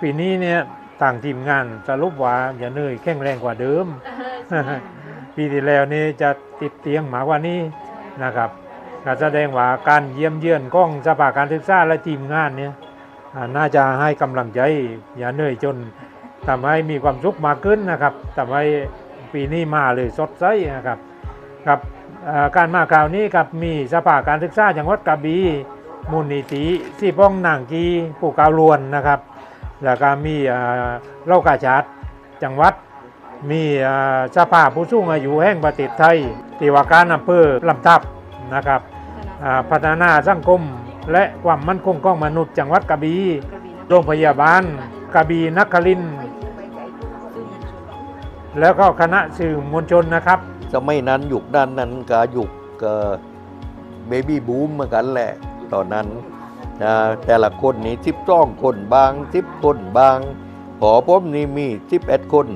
ปีนี้เนี่ยต่างทีมงานสรุปว่าอย่าเหนื่อยแข็งแรงกว่าเดิม ปีที่แล้วนี่จะติดเตียงหมากกว่านี้นะครับก็แสดงว่าการเยี่ยมเยือนกล้องสภาการศึกษาและทีมงานเนี่ยอ่าน่าจะให้กำลังใจอย่าเหนื่อยจนทำให้มีความสุขมากขึ้นนะครับทำให้ปีนี้มาเลยสดใสนะครับครับอ่าการมาคราวนี้ครับมีสภาการศึกษาจังหวัดกระบี่มูลนิธิสี่ป้องนางกีปู่กาวลวนนะครับ แล้วก็มีอ่าเล่ากาชาดจังหวัด มีอ่าสภาผู้สูงอายุแห่งประเทศไทยที่ว่าการอำเภอลำทับนะครับอ่าพัฒนาสังคมและความมั่นคงของมนุษย์จังหวัดกระบี่โรงพยาบาลกระบี่นักคลินทร์แล้วก็คณะสื่อมวลชนนะครับสมัยนั้นยุคนั้นนั้นก็ยุคเบบี้บูมเหมือนกันแหละตอนนั้น นะแต่ละคนนี่สิบสองคนบางสิบคนบางพอผมนี่มีสิบเอ็ดคน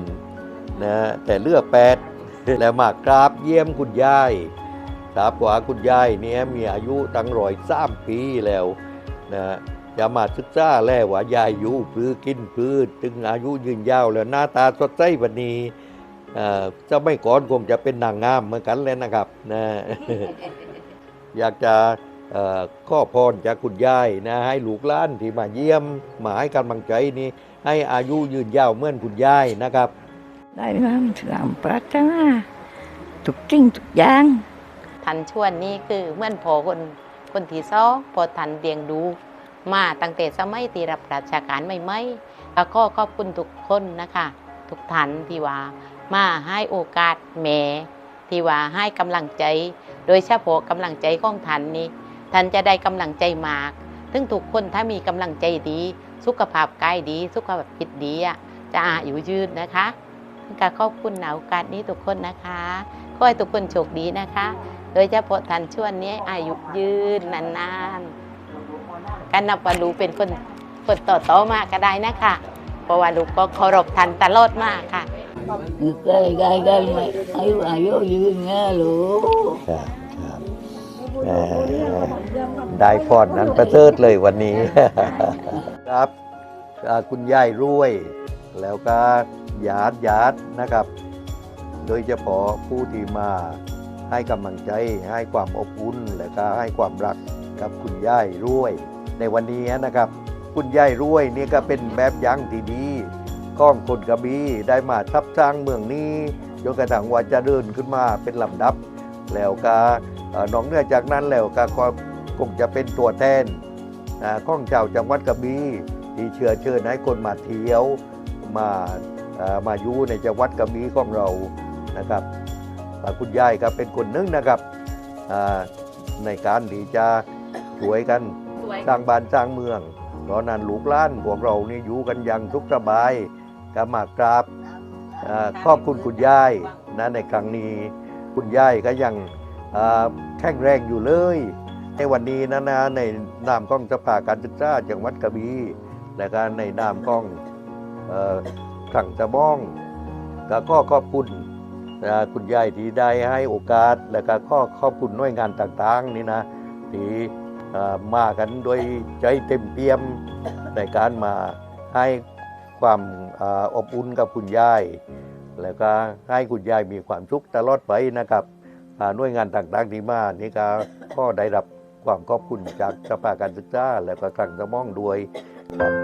นะแต่เลือกแปดแล้วมากราบเยี่ยมคุณยายทราบว่าคุณยายเนี่ยมีอายุตั้งร้อยสามปีแล้วนะจะมาศึกษาแล้วว่ายายอยู่พื้กินพื้ตึงอายุยืนยาวแล้วหน้าตาสดใสวันนี้เอ่อจะไม่ก่อนคงจะเป็นนางงามเหมือนกันเลยนะครับนะอยากจะเอ่อ ข้อพรจากคุณยายนะให้ลูกหล้านที่มาเยี่ยมมาให้กำลังใจนี้ให้อายุยืนยาวเหมือนคุณยายนะครับ ได้ความสามปรารถนาทุกสิ่งทุกอย่างทันชวนนี่คือเหมื่อนพอคนคนที่สองพอทันเดียงดู มาตั้งแต่สมัยที่รับราชการใหม่ๆแล้วก็ขอบคุณทุกคนนะคะ ทุกท่านที่ว่ามาให้โอกาสแม่ที่ว่าให้กำลังใจ โดยเฉพาะกำลังใจของท่านนี่ ท่านจะได้กำลังใจมากถึงทุกคนถ้ามีกำลังใจดี สุขภาพกายดี สุขภาพจิตดีอะจะอายุยืนนะคะก็ขอบคุณในโอกาสนี้ทุกคนนะคะขอให้ทุกคนโชคดีนะคะ โดยเฉพาะท่านช่วงนี้อายุยืนนานๆการนับว่าลูกเป็นคนคนต่อต่อๆมาก็ได้นะคะเพราะว่าลูกก็เคารพท่านตลอดมากค่ะใกล้ใกล้ใกล้ไม่อายุอายุยืนไงลูก ครับครับเอ่อได้พรนั้นประเสริฐเลยวันนี้ ครับอ่าคุณยายรวย แล้วก็ญาติญาตินะครับ โดยเฉพาะผู้ที่มาให้กำลังใจให้ความอบอุ่นและก็ให้ความรักกับคุณยายรวย ในวันนี้นะครับ คุณยายรวยนี่ก็เป็นแบบอย่างที่ดีข้องคนกระบี่ได้มาทับสร้างเมืองนี้จนกระทั่งว่าจะเดินขึ้นมาเป็นลำดับ แล้วก็เอ่อ นอกเหนือจากนั้นแล้วก็คงจะเป็นตัวแทนอ่าข้องเจ้าจังหวัดกระบี่ที่เชื้อเชิญให้คนมาเที่ยวมาเอ่อมาอยู่ในจังหวัดกระบี่ของเรานะครับอ่าคุณยายก็เป็นคนหนึงนะครับอ่าในการที่จะช่วยกันสร้างบ้านสร้างเมือง เพราะนั้นลูกหล้านพวกเรานี่อยู่กันอย่างสุขสบายก็มากราบอ่าขอบคุณคุณยายนะในครั้งนี้คุณยายก็ยังอ่า แข็งแรงอยู่เลย ในวันนี้นะนะในนามของสภาการศึกษาจังหวัดกระบี่และก็ในนามของเอ่อขังตะบ้องก็ขอขอบคุณคุณยายที่ได้ให้โอกาส และก็ขอขอบคุณหน่วยงานต่างๆนี่นะที่มากันโดวยใจเต็มเปี่ยมในการมาให้ความออบอุ่นกับคุณยาย แล้วก็ให้คุณยายมีความสุขตลอดไปนะครับ หน่วยงานต่างๆที่มานี่ก็ก็ได้รับความขอบคุณจากสภาการศึกษาและก็คลังสมองด้วยครับ